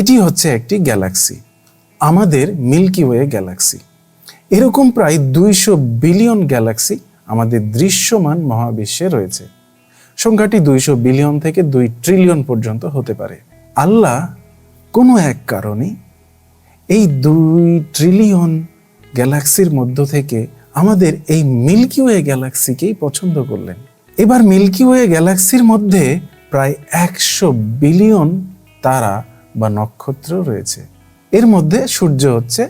এটি হচ্ছে একটি গ্যালাক্সি, আমাদের মিল্কি ওয়ে গ্যালাক্সি। এরকম প্রায় দুইশো বিলিয়ন গ্যালাক্সি আমাদের দৃশ্যমান মহাবিশ্বে রয়েছে। সংখ্যাটি দুইশো বিলিয়ন থেকে দুই ট্রিলিয়ন পর্যন্ত হতে পারে। আল্লাহ কোনো এক কারণে এই দুই ট্রিলিয়ন গ্যালাক্সির মধ্য থেকে আমাদের এই মিল্কি ওয়ে গ্যালাক্সিকেই পছন্দ করলেন। এবার মিল্কি ওয়ে গ্যালাক্সির মধ্যে প্রায় একশো বিলিয়ন তারা বা নক্ষত্র রয়েছে। এর মধ্যে সূর্য হচ্ছে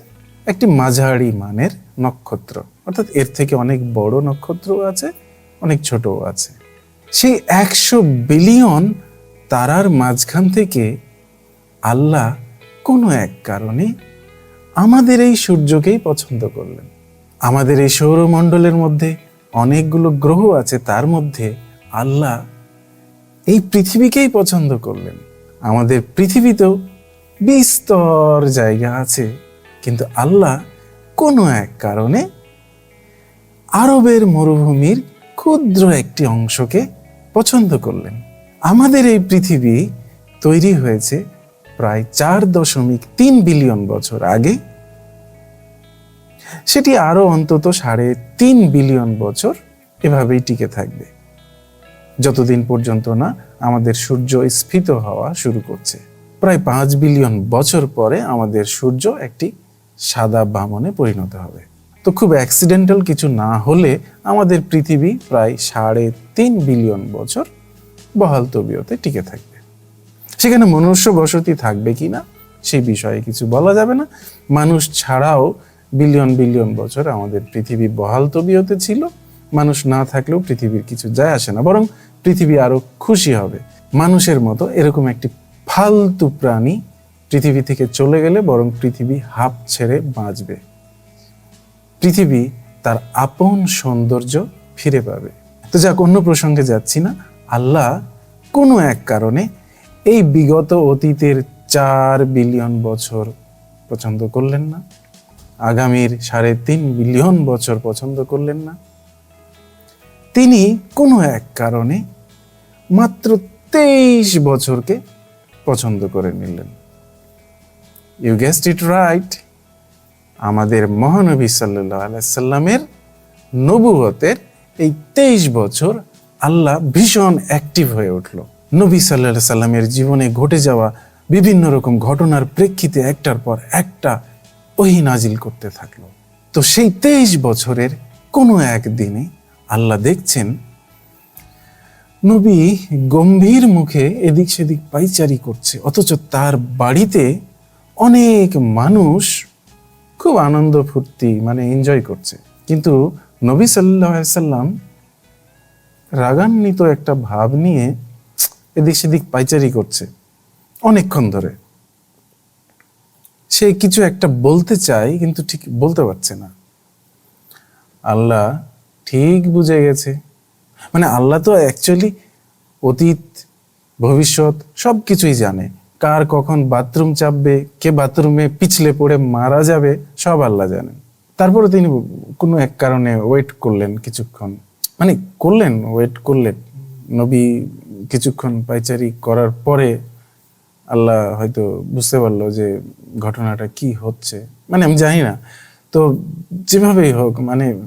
একটি মাঝারি মানের নক্ষত্র। অর্থাৎ এর থেকে অনেক বড় নক্ষত্রও আছে, অনেক ছোটও আছে। সেই একশো বিলিয়ন তারার মাঝখান থেকে আল্লাহ কোনো এক কারণে আমাদের এই সূর্যকেই পছন্দ করলেন। আমাদের এই সৌরমণ্ডলের মধ্যে অনেকগুলো গ্রহ আছে, তার মধ্যে আল্লাহ এই পৃথিবীকেই পছন্দ করলেন। আমাদের পৃথিবীতেও বিস্তর জায়গা আছে। কিন্তু আল্লাহ কোনো এক কারণে আরবের মরুভূমির ক্ষুদ্র একটি অংশকে পছন্দ করলেন। আমাদের এই পৃথিবী তৈরি হয়েছে প্রায় চার দশমিক তিন বিলিয়ন বছর আগে। সেটি আরও অন্তত সাড়ে তিন বিলিয়ন বছর এভাবেই টিকে থাকবে। যতদিন পর্যন্ত না আমাদের সূর্য স্ফীত হওয়া শুরু করছে। প্রায় পাঁচ বিলিয়ন বছর পরে আমাদের সূর্য একটি সাদা বামনে পরিণত হবে। তো খুব অ্যাক্সিডেন্টাল কিছু না হলে আমাদের পৃথিবী প্রায় সাড়ে তিন বিলিয়ন বছর বহাল তবিয়তে টিকে থাকবে। সেখানে মনুষ্য বসতি থাকবে কি না সেই বিষয়ে কিছু বলা যাবে না। মানুষ ছাড়াও বিলিয়ন বিলিয়ন বছর আমাদের পৃথিবী বহাল তবিয়তে ছিল। মানুষ না থাকলেও পৃথিবীর কিছু যায় আসে না, বরং পৃথিবী আরও খুশি হবে। মানুষের মতো এরকম একটি ফালতু প্রাণী পৃথিবী থেকে চলে গেলে বরং পৃথিবী হাঁপ ছেড়ে বাঁচবে। পৃথিবী তার আপন সৌন্দর্য ফিরে পাবে। তো যাক, অন্য প্রসঙ্গে যাচ্ছি না। আল্লাহ কোনো এক কারণে এই বিগত অতীতের চার বিলিয়ন বছর পছন্দ করলেন না। আগামীর সাড়ে তিন বিলিয়ন বছর পছন্দ করলেন না। তিনি কোনো এক কারণে মাত্র তেইশ বছরকে পছন্দ করে নিলেন। ইউ গেস্ট ইট রাইট আমাদের মহানবী সাল্লাহ আলাইসাল্লামের নবুয়তের এই তেইশ বছর আল্লাহ ভীষণ অ্যাক্টিভ হয়ে উঠল। নবী সাল্লাহ সাল্লামের জীবনে ঘটে যাওয়া বিভিন্ন রকম ঘটনার প্রেক্ষিতে একটার পর একটা ওহি নাজিল করতে থাকল। তো সেই তেইশ বছরের কোনো একদিনে আল্লাহ দেখছেন, নবী গম্ভীর মুখে এদিক সেদিক পাইচারি করছে, অথচ তার বাড়িতে অনেক মানুষ খুব আনন্দ ফুর্তি মানে এনজয় করছে। কিন্তু নবী সাল্লাম রাগান্বিত একটা ভাব নিয়ে এদিক সেদিক পাইচারি করছে, অনেকক্ষণ ধরে। সে কিছু একটা বলতে চায়, কিন্তু ঠিক বলতে পারছে না। আল্লাহ ঠিক বুঝে গেছে। মানে আল্লাহ তো অ্যাকচুয়ালি অতীত, ভবিষ্যৎ সব কিছুই জানে। কার কখন বাথরুম চাপবে, কে বাথরুমে পিছলে পড়ে মারা যাবে, সব আল্লাহ জানেন। তারপরে তিনি কোনো এক কারণে ওয়েট করলেন কিছুক্ষণ। মানে করলেন ওয়েট করলেন। নবী কিছুক্ষণ পাইচারি করার পরে আল্লাহ হয়তো বুঝতে পারল যে ঘটনাটা কি হচ্ছে। মানে আমি জানি না। তো যেভাবেই হোক মানে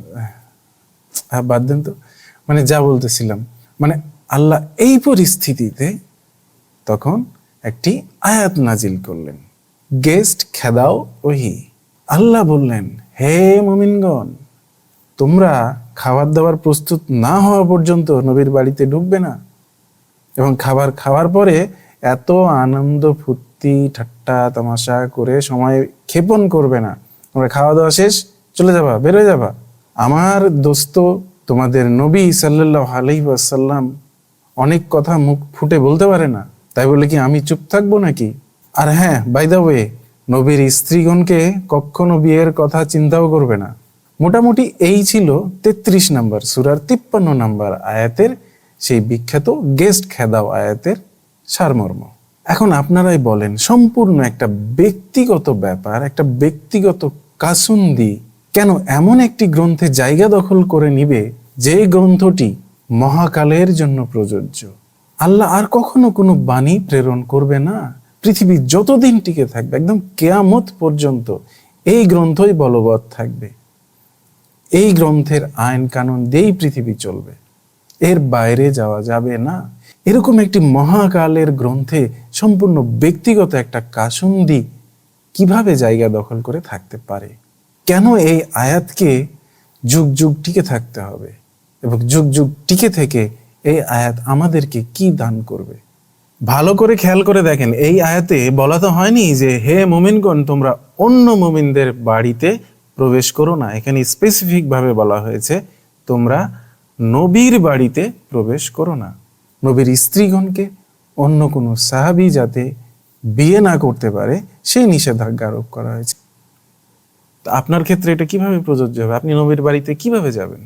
হ্যাঁ বাদ দেন তো। মানে যা বলতেছিলাম মানে আল্লাহ এই পরিস্থিতিতে তখন একটি আয়াত নাজিল করলেন। গেস্ট খেদাও ওহি। আল্লাহ বললেন, হে মমিনগণ, তোমরা খাবার দাবার প্রস্তুত না হওয়া পর্যন্ত নবীর বাড়িতে ঢুকবে না। এবং খাবার খাওয়ার পরে এত আনন্দ, ফুর্তি, ঠাট্টা, তামাশা করে সময় ক্ষেপণ করবে না। তোমরা খাওয়া দাওয়া শেষ, চলে যাবা বেরোয় যাবা। আমার দোস্ত, তোমাদের নবী সাল্লাহ আলহিবাসাল্লাম অনেক কথা মুখ ফুটে বলতে পারে না। তাই বলে কি আমি চুপ থাকব নাকি? আর হ্যাঁ বাই ওয়ে নবীর স্ত্রীগণকে কখনো বিয়ের কথা চিন্তাও করবে না। মোটামুটি এই ছিল তেত্রিশ নাম্বার সুরার তিপ্পান্ন নাম্বার আয়াতের সেই বিখ্যাত গেস্ট খেদাও আয়াতের সারমর্ম। এখন আপনারাই বলেন, সম্পূর্ণ একটা ব্যক্তিগত ব্যাপার, একটা ব্যক্তিগত কাসুন্দি কেন এমন একটি গ্রন্থে জায়গা দখল করে নিবে যে গ্রন্থটি মহাকালের জন্য প্রযোজ্য? আল্লাহ আর কখনো কোনো বাণী প্রেরণ করবে না। পৃথিবী যতদিন টিকে থাকবে, একদম কেয়ামত পর্যন্ত এই গ্রন্থই বলবৎ থাকবে। এই গ্রন্থের আইন কানুন দিয়েই পৃথিবী চলবে। এর বাইরে যাওয়া যাবে না। এরকম একটি মহাকালের গ্রন্থে সম্পূর্ণ ব্যক্তিগত একটা কাসুন্দি কীভাবে জায়গা দখল করে থাকতে পারে? কেন এই আয়াতকে যুগ যুগ টিকে থাকতে হবে? এবং যুগ যুগ টিকে থেকে এই আয়াত আমাদেরকে কি দান করবে? ভালো করে খেয়াল করে দেখেন, এই আয়াতে বলা তো হয়নি যে, হে মোমিনগণ, তোমরা অন্য মোমিনদের বাড়িতে প্রবেশ করো না। এখানে স্পেসিফিক ভাবে বলা হয়েছে, তোমরা নবীর বাড়িতে প্রবেশ করো না। নবীর স্ত্রীগণকে অন্য কোনো সাহাবি যাতে বিয়ে না করতে পারে, সেই নিষেধাজ্ঞা আরোপ করা হয়েছে। আপনার ক্ষেত্রে এটা কীভাবে প্রযোজ্য হবে? আপনি নবীর বাড়িতে কীভাবে যাবেন?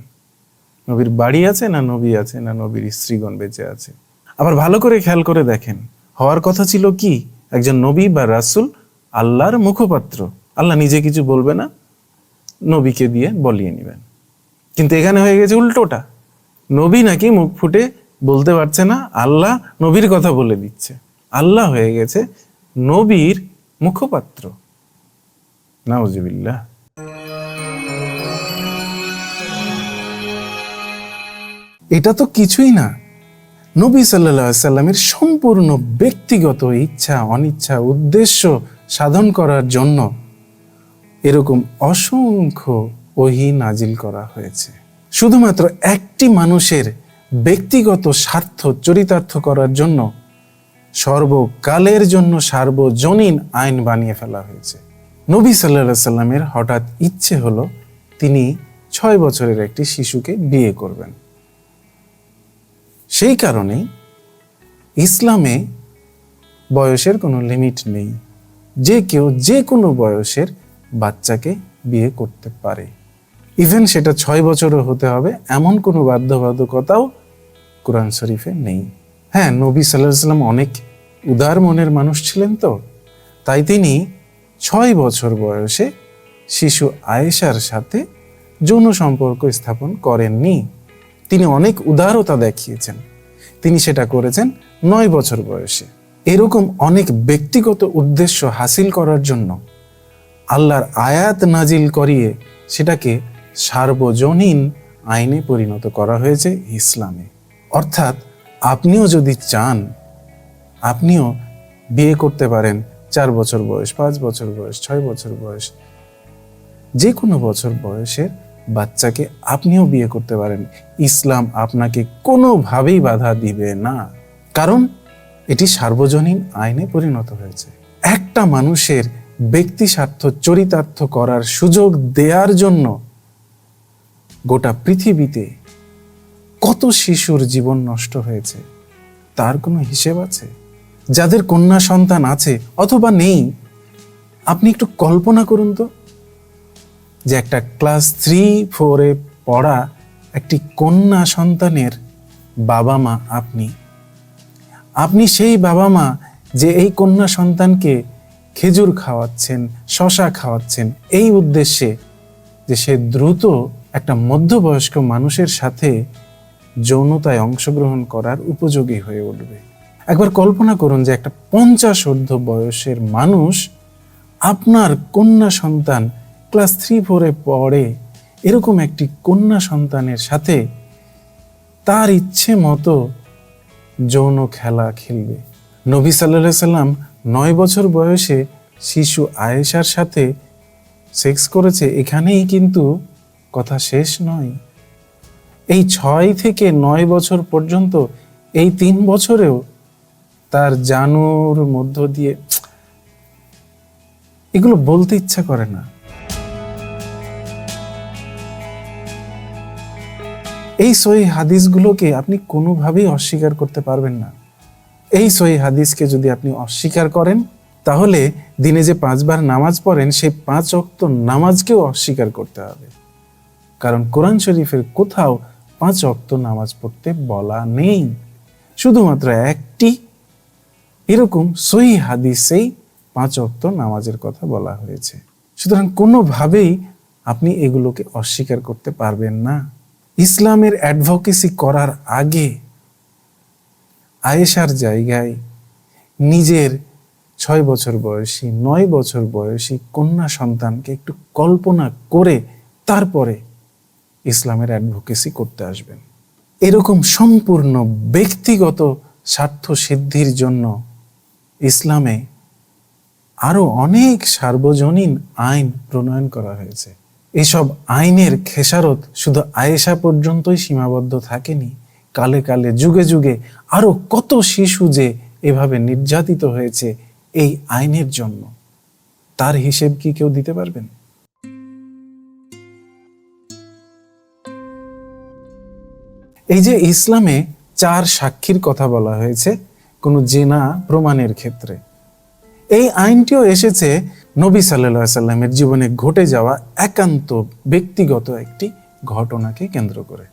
নবীর বাড়ি আছে না নবী আছে না নবীর স্ত্রীগণ বেঁচে আছে? আবার ভালো করে খেয়াল করে দেখেন, হওয়ার কথা ছিল কি? একজন নবী বা রাসূল আল্লাহর মুখপাত্র। আল্লাহ নিজে কিছু বলবে না, নবীকে দিয়ে বলিয়ে নেবেন। কিন্তু এখানে হয়ে গেছে উল্টোটা। নবী নাকি মুখ ফুটে বলতে পারছে না, আল্লাহ নবীর কথা বলে দিচ্ছে। আল্লাহ হয়ে গেছে নবীর মুখপাত্র। নাউজিবিল্লাহ এটা তো কিছুই না। নবী সাল্লাহ সাল্লামের সম্পূর্ণ ব্যক্তিগত ইচ্ছা, অনিচ্ছা, উদ্দেশ্য সাধন করার জন্য এরকম অসংখ্য ওহি নাজিল করা হয়েছে। শুধুমাত্র একটি মানুষের ব্যক্তিগত স্বার্থ চরিতার্থ করার জন্য সর্বকালের জন্য সার্বজনীন আইন বানিয়ে ফেলা হয়েছে। নবী সাল্লাহ সাল্লামের হঠাৎ ইচ্ছে হলো তিনি ছয় বছরের একটি শিশুকে বিয়ে করবেন। সেই কারণেই ইসলামে বয়সের কোনো লিমিট নেই। যে কেউ যে কোনো বয়সের বাচ্চাকে বিয়ে করতে পারে। ইভেন সেটা ছয় বছরও হতে হবে, এমন কোনো বাধ্যবাধকতাও কোরআন শরীফে নেই। হ্যাঁ নবী সাল্লাহ সাল্লাম অনেক উদার মনের মানুষ ছিলেন তো, তাই তিনি ছয় বছর বয়সে শিশু আয়েশার সাথে যৌন সম্পর্ক স্থাপন করেননি। তিনি অনেক উদারতা দেখিয়েছেন। তিনি সেটা করেছেন নয় বছর বয়সে। এরকম অনেক ব্যক্তিগত উদ্দেশ্য হাসিল করার জন্য আল্লাহর আয়াত নাজিল করিয়ে সেটাকে সার্বজনীন আইনে পরিণত করা হয়েছে ইসলামে। অর্থাৎ আপনিও যদি চান, আপনিও বিয়ে করতে পারেন চার বছর বয়স, পাঁচ বছর বয়স, ছয় বছর বয়স, যে কোনো বছর বয়সের বাচ্চাকে আপনিও বিয়ে করতে পারেন। ইসলাম আপনাকে কোনোভাবেই বাধা দিবে না। কারণ এটি সার্বজনীন আইনে পরিণত হয়েছে। একটা মানুষের ব্যক্তি স্বার্থ চরিতার্থ করার সুযোগ দেওয়ার জন্য গোটা পৃথিবীতে কত শিশুর জীবন নষ্ট হয়েছে, তার কোনো হিসেব আছে? যাদের কন্যা সন্তান আছে অথবা নেই, আপনি একটু কল্পনা করুন তো যে একটা ক্লাস থ্রি, ফোরে পড়া একটি কন্যা সন্তানের বাবা মা আপনি। আপনি সেই বাবা মা যে এই কন্যা সন্তানকে খেজুর খাওয়াচ্ছেন, শশা খাওয়াচ্ছেন, এই উদ্দেশ্যে যে সে দ্রুত একটা মধ্যবয়স্ক মানুষের সাথে যৌনতায় অংশগ্রহণ করার উপযোগী হয়ে উঠবে। একবার কল্পনা করুন যে একটা পঞ্চাশ ঊর্ধ্ব বয়সের মানুষ আপনার কন্যা সন্তান ক্লাস থ্রি, ফোরে পড়ে এরকম একটি কন্যা সন্তানের সাথে তার ইচ্ছে মতো যৌন খেলা খেলবে। নবী সাল্লাহ সাল্লাম নয় বছর বয়সে শিশু আয়েশার সাথে সেক্স করেছে, এখানেই কিন্তু কথা শেষ নয়। এই ছয় থেকে নয় বছর পর্যন্ত এই তিন বছরেও তার জানুর মধ্য দিয়ে এগুলো বলতে ইচ্ছা করে না। এই সহি হাদিসগুলোকে আপনি কোনোভাবেই অস্বীকার করতে পারবেন না। এই সহি হাদিসকে যদি আপনি অস্বীকার করেন, তাহলে দিনে যে পাঁচবার নামাজ পড়েন, সেই পাঁচ অক্ত নামাজকেও অস্বীকার করতে হবে। কারণ কোরআন শরীফের কোথাও পাঁচ অক্ত নামাজ পড়তে বলা নেই। শুধুমাত্র একটি এরকম সহি হাদিসেই পাঁচ অক্ত নামাজের কথা বলা হয়েছে। সুতরাং কোনোভাবেই আপনি এগুলোকে অস্বীকার করতে পারবেন না। ইসলামের অ্যাডভোকেসি করার আগে আয়েশার জায়গায় নিজের ছয় বছর বয়সী, নয় বছর বয়সী কন্যা সন্তানকে একটু কল্পনা করে তারপরে ইসলামের অ্যাডভোকেসি করতে আসবেন। এরকম সম্পূর্ণ ব্যক্তিগত স্বার্থ সিদ্ধির জন্য ইসলামে আরও অনেক সার্বজনীন আইন প্রণয়ন করা হয়েছে। এসব আইনের খেসারত শুধু আয়েশা পর্যন্তই সীমাবদ্ধ থাকেনি। কালে কালে, যুগে যুগে আরও কত শিশু যে এভাবে নির্যাতিত হয়েছে এই আইনের জন্য। তার হিসেব কি কেউ দিতে পারবেন? এই যে ইসলামে চার সাক্ষীর কথা বলা হয়েছে কোনো জেনা প্রমাণের ক্ষেত্রে। এই আইনটিও এসেছে নবী সাল্লাহ সাল্লামের জীবনে ঘটে যাওয়া একান্ত ব্যক্তিগত একটি ঘটনাকে কেন্দ্র করে।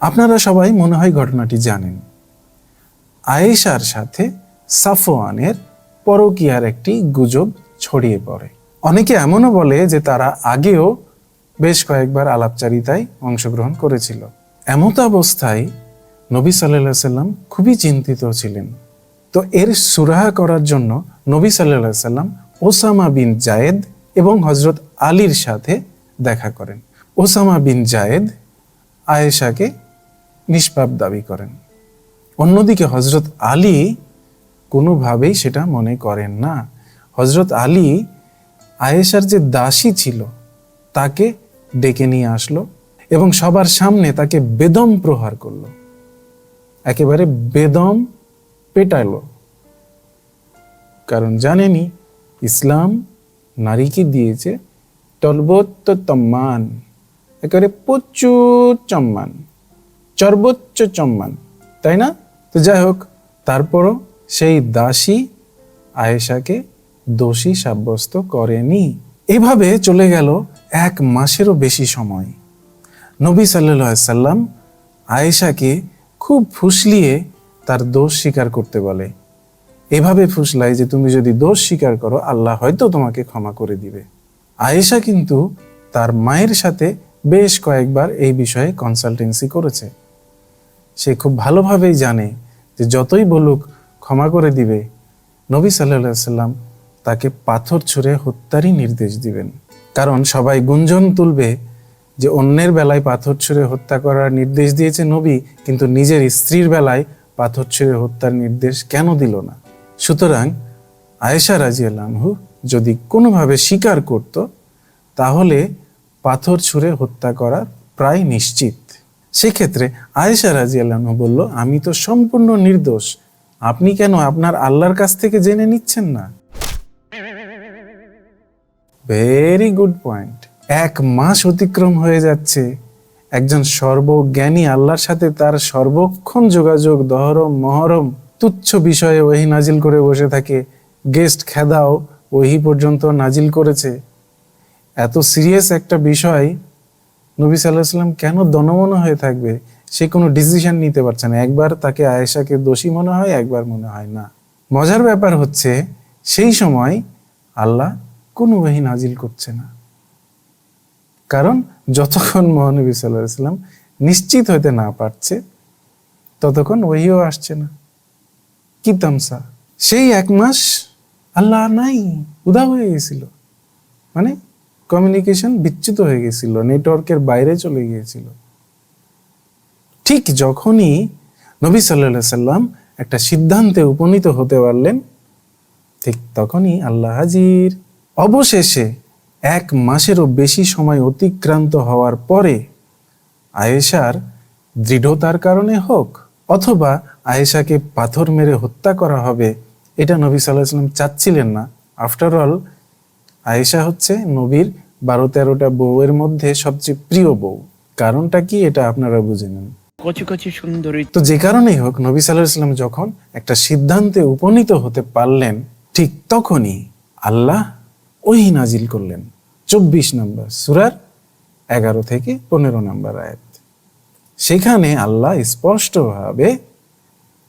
আপনারা সবাই মনে হয় ঘটনাটি জানেন। আয়েশার সাথে সাফওয়ানের পরকিয়ার একটি গুজব ছড়িয়ে পড়ে। অনেকে এমনও বলে যে তারা আগেও বেশ কয়েকবার আলাপচারিতায় অংশগ্রহণ করেছিল। এমত অবস্থায় নবী সাল্লাহ সাল্লাম খুবই চিন্তিত ছিলেন। তো এর সুরাহা করার জন্য নবী সাল্লাহ সাল্লাম ওসামা বিন জায়েদ এবং হজরত আলীর সাথে দেখা করেন। ওসামা বিন জায়েদ আয়েশাকে নিষ্পাপ দাবি করেন। অন্যদিকে হজরত আলী কোনোভাবেই সেটা মনে করেন না। হজরত আলী আয়েশার যে দাসী ছিল, তাকে ডেকে নিয়ে আসলো এবং সবার সামনে তাকে বেদম প্রহার করল। একেবারে বেদম পেটালো। কারণ জানেনি, ইসলাম নারীকে দিয়েছে সর্বোচ্চ সম্মান একেবারে প্রচুর সম্মান সর্বোচ্চ চম্মান, তাই না? তো যাই হোক, তারপরও সেই দাসী আয়েশাকে দোষী সাব্যস্ত করেনি। এভাবে চলে গেল এক মাসেরও বেশি সময়। নবী সাল্লাহ সাল্লাম আয়েশাকে খুব ফুসলিয়ে তার দোষ স্বীকার করতে বলে। এভাবে ফুসলায় যে তুমি যদি দোষ স্বীকার করো, আল্লাহ হয়তো তোমাকে ক্ষমা করে দিবে। আয়েশা কিন্তু তার মায়ের সাথে বেশ কয়েকবার এই বিষয়ে কনসালটেন্সি করেছে। সে খুব ভালোভাবেই জানে যে যতই বলুক ক্ষমা করে দিবে, নবী সাল্লাহ সাল্লাম তাকে পাথর ছুঁড়ে হত্যারই নির্দেশ দিবেন। কারণ সবাই গুঞ্জন তুলবে যে অন্যের বেলায় পাথর ছুঁড়ে হত্যা করার নির্দেশ দিয়েছে নবী, কিন্তু নিজের স্ত্রীর বেলায় পাথর ছুঁড়ে হত্যার নির্দেশ কেন দিল না? সুতরাং আয়েশা রাজিয়াল্লাহু যদি কোনোভাবে স্বীকার করত, তাহলে পাথর ছুঁড়ে হত্যা করা প্রায় নিশ্চিত। সেক্ষেত্রে আয়েশা রাজি রাজিয়াল্লাহু বলল, আমি তো সম্পূর্ণ নির্দোষ। আপনি কেন আপনার আল্লাহর কাছ থেকে জেনে নিচ্ছেন না? ভেরি গুড পয়েন্ট এক মাস অতিক্রম হয়ে যাচ্ছে। একজন সর্বজ্ঞানী আল্লাহর সাথে তার সর্বক্ষণ যোগাযোগ, দহরম, মহরম, তুচ্ছ বিষয়ে ওহি নাজিল করে বসে থাকে। গেস্ট খেদাও ওহি পর্যন্ত নাজিল করেছে। এত সিরিয়াস একটা বিষয়, নবী সাল্লাহ সাল্লাম কেন দনমন হয়ে থাকবে? সে কোনো ডিসিশন নিতে পারছে না। একবার তাকে আয়েশাকে দোষী মনে হয়, একবার মনে হয় না। মজার ব্যাপার হচ্ছে, সেই সময় আল্লাহ কোনো ওহি নাজিল করছে না। কারণ যতক্ষণ মহানবী সাল্লাহ সাল্লাম নিশ্চিত হইতে না পারছে, ততক্ষণ ওইও আসছে না। কি তামসা? সেই এক মাস আল্লাহ নাই উদা হয়ে গেছিল। মানে কমিউনিকেশন বিচ্যুত হয়ে গেছিল নেটওয়ার্কের বাইরে চলে গিয়েছিল। ঠিক যখনই নবী সাল্লাহ সাল্লাম একটা সিদ্ধান্তে উপনীত হতে পারলেন, ঠিক তখনই আল্লাহ হাজির। অবশেষে এক মাসেরও বেশি সময় অতিক্রান্ত হওয়ার পরে আয়েশার দৃঢ়তার কারণে হোক অথবা আয়েশাকে পাথর মেরে হত্যা করা হবে এটা নবী সাল্লাহ সাল্লাম চাচ্ছিলেন না। আফটার অল আয়েশা হচ্ছে নবীর বারো তেরোটা বউয়ের মধ্যে সবচেয়ে প্রিয় বউ। কারণটা কি এটা আপনারা বুঝে নেন। কচি কচি সুন্দরী। তো যে কারণেই হোক নবী সাল্লাহ সাল্লাম যখন একটা সিদ্ধান্তে উপনীত হতে পারলেন ঠিক তখনই আল্লাহ ওই নাজিল করলেন। চব্বিশ নম্বর সুরার এগারো থেকে পনেরো নম্বর আয়াত। সেখানে আল্লাহ স্পষ্টভাবে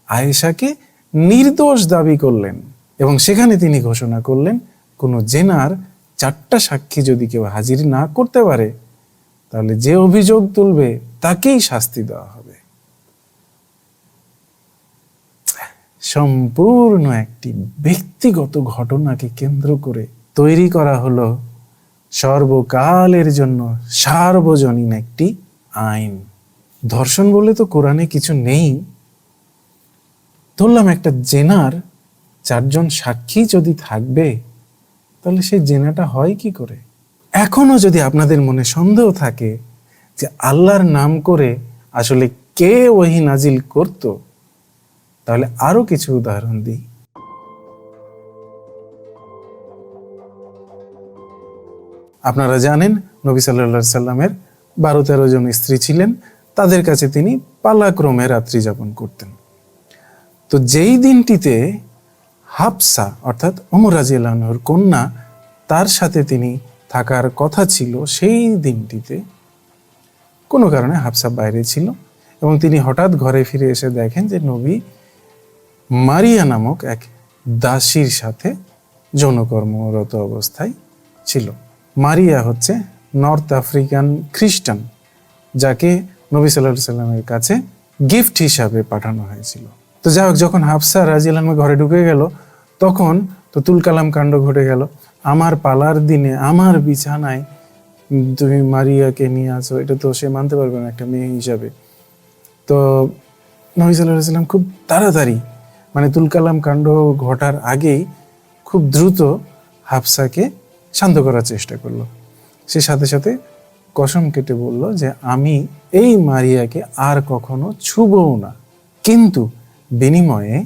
আয়েশাকে নির্দোষ দাবি করলেন এবং সেখানে তিনি ঘোষণা করলেন, কোনো জেনার চারটা সাক্ষী যদি কেউ হাজির না করতে পারে, তাহলে যে অভিযোগ তুলবে তাকেই শাস্তি দেওয়া হবে। সম্পূর্ণ একটি ব্যক্তিগত ঘটনাকে কেন্দ্র করে তৈরি করা হলো সর্বকালের জন্য সার্বজনীন একটি আইন। ধর্ষণ বলে তো কোরআনে কিছু নেই। ধরলাম একটা জেনার চারজন সাক্ষী যদি থাকবে, তাহলে সেই জেনাটা হয় কি করে? এখনও যদি আপনাদের মনে সন্দেহ থাকে যে আল্লাহর নাম করে আসলে কে ওহি নাজিল করত, তাহলে আরও কিছু উদাহরণ দিই। আপনারা জানেন, নবী সাল্লা সাল্লামের বারো তেরো জন স্ত্রী ছিলেন। তাদের কাছে তিনি পালাক্রমে রাত্রি যাপন করতেন। তো যেই দিনটিতে হাফসা, অর্থাৎ অমর রাজিয়ালহর কন্যা, তার সাথে তিনি থাকার কথা ছিল, সেই দিনটিতে কোনো কারণে হাফসা বাইরে ছিল এবং তিনি হঠাৎ ঘরে ফিরে এসে দেখেন যে নবী মারিয়া নামক এক দাসীর সাথে যৌনকর্মরত অবস্থায় ছিল। মারিয়া হচ্ছে নর্থ আফ্রিকান খ্রিস্টান, যাকে নবী সাল্লাহ সাল্লামের কাছে গিফট হিসাবে পাঠানো হয়েছিল। তো যাই হোক, যখন হাফসা রাজিয়ালাম ঘরে ঢুকে গেল, তখন তো তুলকালাম কাণ্ড ঘটে গেল। আমার পালার দিনে, আমার বিছানায় তুমি মারিয়াকে নিয়ে আসো এটা তো সে মানতে পারবে না একটা মেয়ে হিসাবে। তো নবী সাল্লাহ সাল্লাম খুব তাড়াতাড়ি মানে তুলকালাম কাণ্ড ঘটার আগেই খুব দ্রুত হাফসাকে শান্ত করার চেষ্টা করল। সে সাথে সাথে কসম কেটে বলল যে, আমি এই মারিয়াকে আর কখনো ছুবও না। কিন্তু বিনিময়ে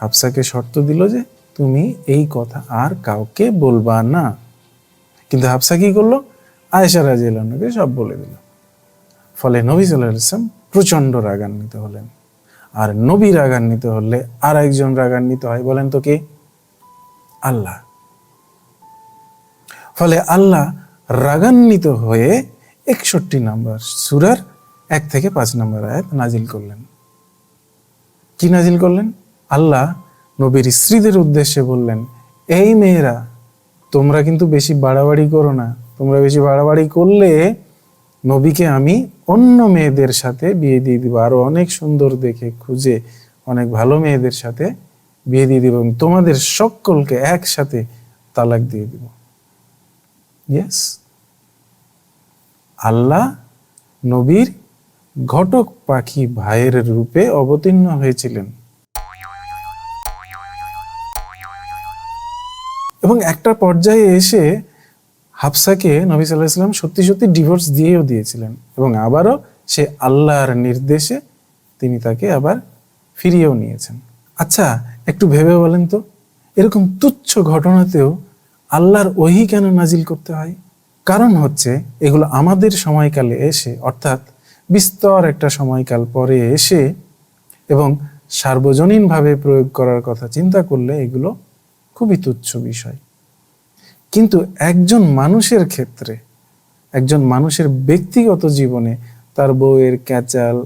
হাফসাকে শর্ত দিল যে, তুমি এই কথা আর কাউকে বলবা না। কিন্তু হাফসা কি করল? আয়েশা রাজিয়ালকে সব বলে দিল। ফলে নবী সাল্লাহ ইসলাম প্রচণ্ড রাগান্বিত হলেন। আর নবী রাগান্বিত হলে আর একজন রাগান্বিত হয়, বলেন তো কে? আল্লাহ। ফলে আল্লাহ রাগান্বিত হয়ে একষট্টি নম্বর সুরার এক থেকে পাঁচ নম্বর আয়াত নাজিল করলেন। কি নাজিল করলেন? আল্লাহ নবীর স্ত্রীদের উদ্দেশ্যে বললেন, এই মেয়েরা, তোমরা কিন্তু বেশি বাড়াবাড়ি করো না। তোমরা বেশি বাড়াবাড়ি করলে নবীকে আমি অন্য মেয়েদের সাথে বিয়ে দিয়ে দিব। আরও অনেক সুন্দর দেখে খুঁজে অনেক ভালো মেয়েদের সাথে বিয়ে দিয়ে দিব এবং তোমাদের সকলকে একসাথে তালাক দিয়ে দিব। ইয়েস আল্লাহ নবীর ঘটক পাখি ভাইয়ের রূপে অবতীর্ণ হয়েছিলেন। এবং একটা পর্যায়ে এসে হাফসাকে নবী সাল্লাহ ইসলাম সত্যি সত্যি ডিভোর্স দিয়েও দিয়েছিলেন এবং আবারও সে আল্লাহর নির্দেশে তিনি তাকে আবার ফিরিয়েও নিয়েছেন। আচ্ছা একটু ভেবে বলেন তো, এরকম তুচ্ছ ঘটনাতেও আল্লাহর ওহি কেন নাজিল করতে হয়? কারণ হচ্ছে, এগুলো আমাদের সময়কালে এসে, অর্থাৎ বিস্তর একটা সময়কাল পরে এসে এবং সার্বজনীনভাবে প্রয়োগ করার কথা চিন্তা করলে এগুলো খুবই তুচ্ছ বিষয়। কিন্তু একজন মানুষের ক্ষেত্রে, একজন মানুষের ব্যক্তিগত জীবনে তার বউয়ের ক্যাচাল,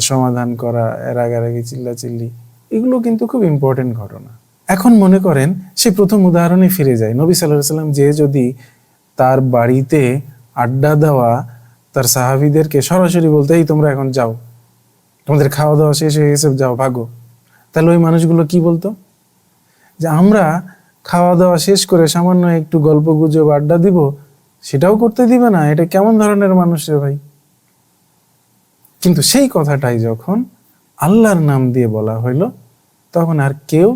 সমাধান করা, রাগারাগি, চিল্লাচিল্লি, এগুলো কিন্তু খুব ইম্পর্টেন্ট ঘটনা। এখন মনে করেন সে প্রথম উদাহরণে ফিরে যায়। নবী সাল্লাহ সাল্লাম যে যদি তার বাড়িতে আড্ডা দেওয়া তার সাহাবিদেরকে সরাসরি বলতে, এই তোমরা এখন যাও, তোমাদের খাওয়া দাওয়া শেষ হয়ে গেছে, যাও, ভাগো। তাহলে ওই মানুষগুলো কি বলতো? যে আমরা খাওয়া দাওয়া শেষ করে সামান্য একটু গল্প গুজব আড্ডা দিব, সেটাও করতে দিবে না। এটা কেমন ধরনের মানুষ রে ভাই? কিন্তু সেই কথাটাই যখন আল্লাহর নাম দিয়ে বলা হইল, তখন আর কেউ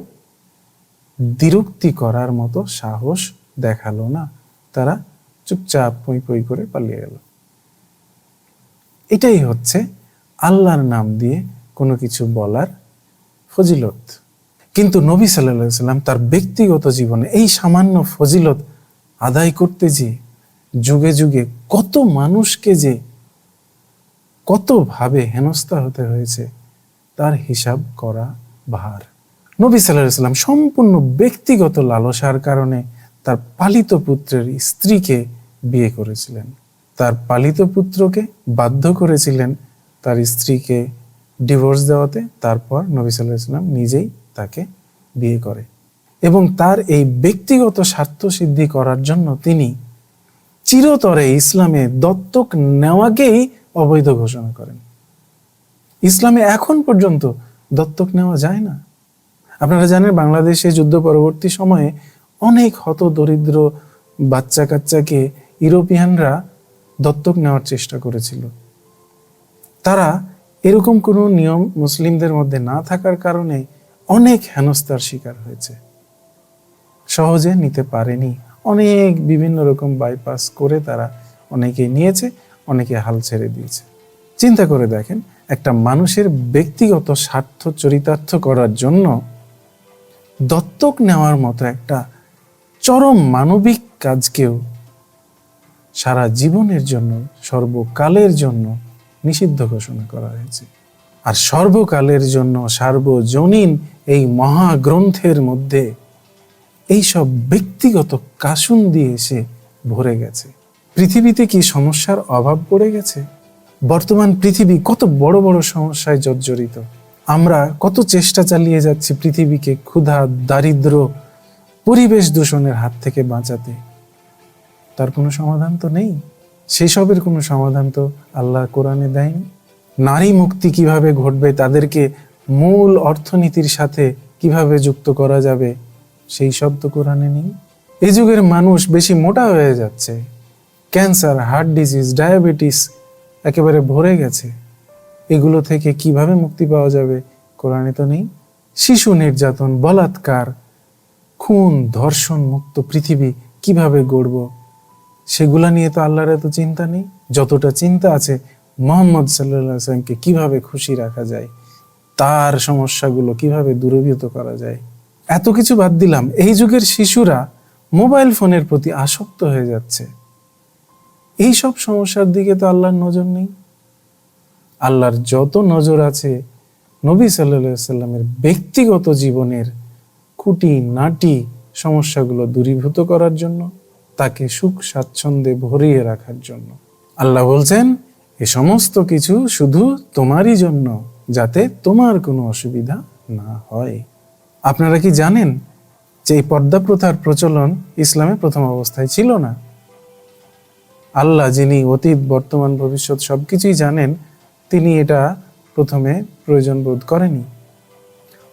দ্বিরুক্তি করার মতো সাহস দেখাল না। তারা চুপচাপ পই পই করে পালিয়ে গেল। এটাই হচ্ছে আল্লাহর নাম দিয়ে কোনো কিছু বলার ফজিলত। কিন্তু নবী সাল্লা সাল্লাম তার ব্যক্তিগত জীবনে এই সামান্য ফজিলত আদায় করতে যে, যুগে যুগে কত মানুষকে যে কতভাবে হেনস্থা হতে হয়েছে, তার হিসাব করা ভার। নবী সাল্লাম সম্পূর্ণ ব্যক্তিগত লালসার কারণে তার পালিত পুত্রের স্ত্রীকে বিয়ে করেছিলেন। তার পালিত পুত্রকে বাধ্য করেছিলেন তার স্ত্রীকে ডিভোর্স দেওয়াতে, তারপর নবী সাল্লাহ সাল্লাম নিজেই তাকে বিয়ে করে। এবং তার এই ব্যক্তিগত স্বার্থ সিদ্ধি করার জন্য তিনি চিরতরে ইসলামে দত্তক নেওয়াকেই অবৈধ ঘোষণা করেন। ইসলামে এখন পর্যন্ত দত্তক নেওয়া যায় না। আপনারা জানেন বাংলাদেশে যুদ্ধ পরবর্তী সময়ে অনেক হত দরিদ্র বাচ্চা কাচ্চাকে ইউরোপিয়ানরা দত্তক নেওয়ার চেষ্টা করেছিল। তারা এরকম কোনো নিয়ম মুসলিমদের মধ্যে না থাকার কারণে অনেক হেনস্থার শিকার হয়েছে। সহজে নিতে পারেনি। অনেক বিভিন্ন রকম বাইপাস করে তারা অনেকে নিয়েছে, অনেকে হাল ছেড়ে দিয়েছে। চিন্তা করে দেখেন, একটা মানুষের ব্যক্তিগত স্বার্থ চরিতার্থ করার জন্য দত্তক নেওয়ার মতো একটা চরম মানবিক কাজকেও সারা জীবনের জন্য, সর্বকালের জন্য নিষিদ্ধ ঘোষণা করা হয়েছে। আর সর্বকালের জন্য সার্বজনীন এই মহাগ্রন্থের মধ্যে এইসব ব্যক্তিগত কাসুন দিয়ে এসে ভরে গেছে। পৃথিবীতে কি সমস্যার অভাব পড়ে গেছে? বর্তমান পৃথিবী কত বড় বড় সমস্যায় জর্জরিত? আমরা কত চেষ্টা চালিয়ে যাচ্ছি পৃথিবীকে ক্ষুধা দারিদ্র পরিবেশ দূষণের হাত থেকে বাঁচাতে। তার কোনো সমাধান তো নেই। সেসবের কোনো সমাধান তো আল্লাহ কোরআনে দেয়নি। নারী মুক্তি কীভাবে ঘটবে, তাদেরকে মূল অর্থনীতির সাথে কীভাবে যুক্ত করা যাবে, সেই সব তো কোরআনে নেই। এই যুগের মানুষ বেশি মোটা হয়ে যাচ্ছে। ক্যান্সার, হার্ট ডিজিজ, ডায়াবেটিস একেবারে ভরে গেছে। এগুলো থেকে কীভাবে মুক্তি পাওয়া যাবে? কোরআনে তো নেই। শিশু নির্যাতন, বলাৎকার, খুন, ধর্ষণ মুক্ত পৃথিবী কীভাবে গড়ব? সেগুলা নিয়ে তো আল্লাহর এত চিন্তা নেই। যতটা চিন্তা আছে, মোহাম্মদ সাল্লাহ সাল্লামকে কীভাবে খুশি রাখা যায়? তার সমস্যাগুলো কীভাবে দূরীভূত করা যায়? এত কিছু বাদ দিলাম। এই যুগের শিশুরা মোবাইল ফোনের প্রতি আসক্ত হয়ে যাচ্ছে। এই সব সমস্যার দিকে তো আল্লাহর নজর নেই। আল্লাহর যত নজর আছে, নবী সাল্লা সাল্লামের ব্যক্তিগত জীবনের খুঁটি নাটি সমস্যাগুলো দূরীভূত করার জন্য, তাকে সুখ স্বাচ্ছন্দ্যে ভরিয়ে রাখার জন্য। আল্লাহ বলছেন, এ সমস্ত কিছু শুধু তোমারই জন্য, যাতে তোমার কোনো অসুবিধা না হয়। আপনারা কি জানেন যে এই পর্দা প্রথার প্রচলন ইসলামে প্রথম অবস্থায় ছিল না? আল্লাহ যিনি অতীত, বর্তমান, ভবিষ্যৎ সবকিছুই জানেন তিনি এটা প্রথমে প্রয়োজন বোধ করেনি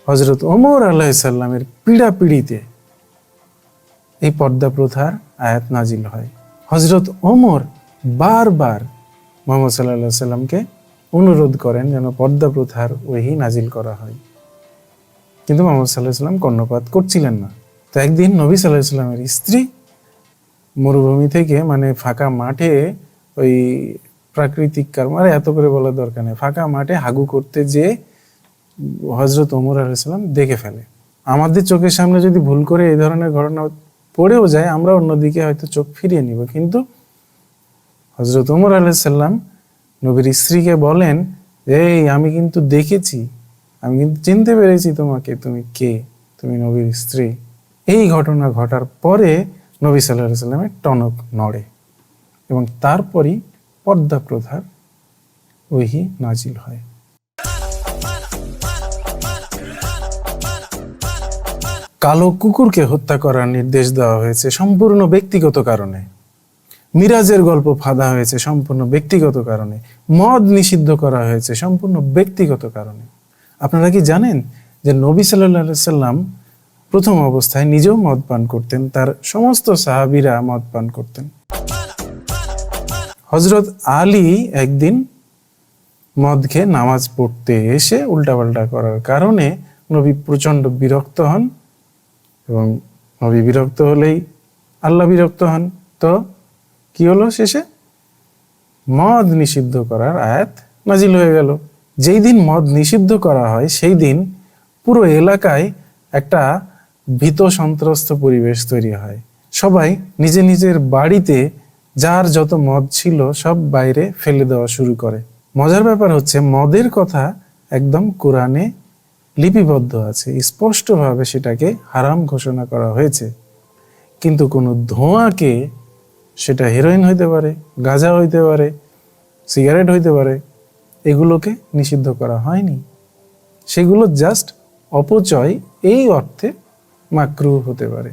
হজরত ওমর আল্লাহিসাল্লামের পীড়া পিড়িতে এই পর্দা প্রথার আয়াত নাজিল হয়। হজরত ওমর বারবার মোহাম্মদ সাল্লাহ সাল্লামকে অনুরোধ করেন যেন পর্দা প্রথার ওহি নাজিল করা হয়। কিন্তু মোহাম্মদ সাল্লাহ সাল্লাম কর্ণপাত করছিলেন না। তো একদিন নবী সাল্লাহ সাল্লামের স্ত্রী মরুভূমি থেকে মানে ফাঁকা মাঠে ওই প্রাকৃতিক কারণ আরে, এত করে বলার দরকার নেই। ফাঁকা মাঠে হাগু করতে যে হজরত ওমর আলাইসাল্লাম দেখে ফেলে। আমাদের চোখের সামনে যদি ভুল করে এই ধরনের ঘটনা পড়েও যায়, আমরা অন্যদিকে হয়তো চোখ ফিরিয়ে নিব। কিন্তু হজরত ওমর আলাইসাল্লাম নবীর স্ত্রীকে বলেন, এই, আমি কিন্তু দেখেছি, আমি কিন্তু চিনতে পেরেছি তোমাকে। তুমি কে? তুমি নবীর স্ত্রী। এই ঘটনা ঘটার পরে নবী সাল্লাহ সাল্লামের টনক নড়ে এবং তারপরই পর্দা প্রথার ওহি নাজিল হয়। কালো কুকুরকে হত্যা করার নির্দেশ দেওয়া হয়েছে সম্পূর্ণ ব্যক্তিগত কারণে। মিরাজের গল্প ফাঁদা হয়েছে সম্পূর্ণ ব্যক্তিগত কারণে। মদ নিষিদ্ধ করা হয়েছে সম্পূর্ণ ব্যক্তিগত কারণে। আপনারা কি জানেন যে নবী সাল্লাহ সাল্লাম প্রথম অবস্থায় নিজেও মদ পান করতেন, তার সমস্ত সাহাবিরা মদ পান করতেন। হজরত আলী একদিন মদ খেয়ে নামাজ পড়তে এসে উল্টাপাল্টা করার কারণে নবী প্রচণ্ড বিরক্ত হন এবং নবী বিরক্ত হলেই আল্লাহ বিরক্ত হন। তো কি হলো শেষে? মদ নিষিদ্ধ করার আয়াত নাজিল হয়ে গেল। যেই দিন মদ নিষিদ্ধ করা হয়, সেই দিন পুরো এলাকায় একটা ভীত সন্ত্রস্ত পরিবেশ তৈরি হয়। সবাই নিজে নিজের বাড়িতে যার যত মদ ছিল সব বাইরে ফেলে দেওয়া শুরু করে। মজার ব্যাপার হচ্ছে, মদের কথা একদম কোরআনে লিপিবদ্ধ আছে। স্পষ্টভাবে সেটাকে হারাম ঘোষণা করা হয়েছে। কিন্তু কোনো ধোঁয়াকে সেটা হেরোইন হইতে পারে, গাঁজা হইতে পারে সিগারেট হইতে পারে, এগুলোকে নিষিদ্ধ করা হয়নি। সেগুলো জাস্ট অপচয় এই অর্থে মাকরু হতে পারে।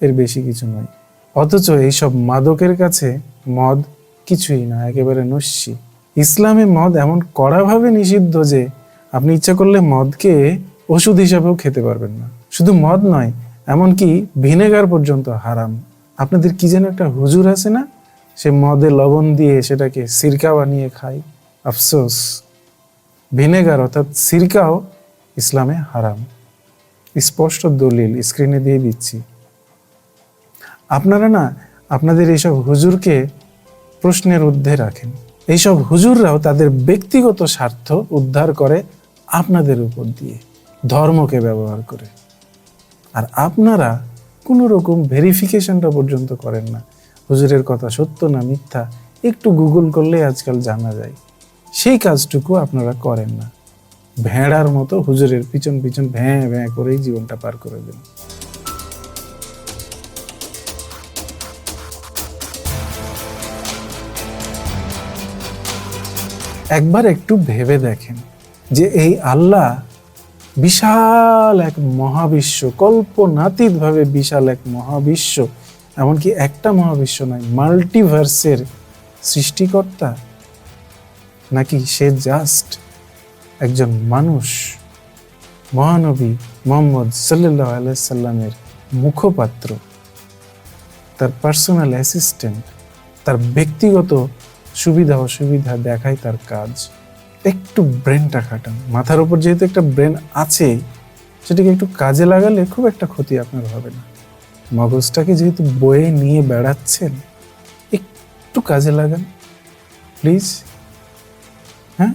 এর বেশি কিছু নয়। অথচ এইসব মাদকের কাছে মদ কিছুই না, একেবারে নস্যি। ইসলামে মদ এমন কড়াভাবে নিষিদ্ধ যে আপনি ইচ্ছা করলে মদকে ওষুধ হিসাবেও খেতে পারবেন না। শুধু মদ নয়, এমনকি ভিনেগার পর্যন্ত হারাম। আপনাদের কি যেন একটা হুজুর আছে না? সে মদে লবণ দিয়ে সেটাকে সিরকা বানিয়ে খায়। আফসোস। ভিনেগার অর্থাৎ সিরকাও ইসলামে হারাম। স্পষ্ট দলিল স্ক্রিনে দিয়ে দিচ্ছি। আপনারা না আপনাদের এইসব হুজুরকে প্রশ্নের ঊর্ধ্বে রাখেন। এইসব হুজুররাও তাদের ব্যক্তিগত স্বার্থ উদ্ধার করে আপনাদের উপর দিয়ে, ধর্মকে ব্যবহার করে। আর আপনারা কোনো রকম ভেরিফিকেশনটা পর্যন্ত করেন না। হুজুরের কথা সত্য না মিথ্যা, একটু গুগল করলে আজকাল জানা যায়। সেই কাজটুকু আপনারা করেন না। ভেড়ার মতো হুজুরের পিছন পিছন ভ্যাঁ ভ্যাঁ করেই জীবনটা পার করে দেন। একবার একটু ভেবে দেখেন যে এই আল্লাহ বিশাল এক মহাবিশ্ব কল্পনাতীত ভাবে বিশাল এক মহাবিশ্ব। এমনকি একটা মহাবিশ্ব নয় মাল্টিভার্সের সৃষ্টিকর্তা। নাকি সে জাস্ট একজন মানুষ, মহানবী মোহাম্মদ সাল্লাহ আলাইসাল্লামের মুখপাত্র, তার পার্সোনাল অ্যাসিস্ট্যান্ট তার ব্যক্তিগত সুবিধা অসুবিধা দেখাই তার কাজ। একটু ব্রেনটা খাটান। মাথার উপর যেহেতু একটা ব্রেন আছে, সেটাকে একটু কাজে লাগালে খুব একটা ক্ষতি আপনার হবে না। মগজটাকে যেহেতু বয়ে নিয়ে বেড়াচ্ছেন, একটু কাজে লাগান প্লিজ হ্যাঁ?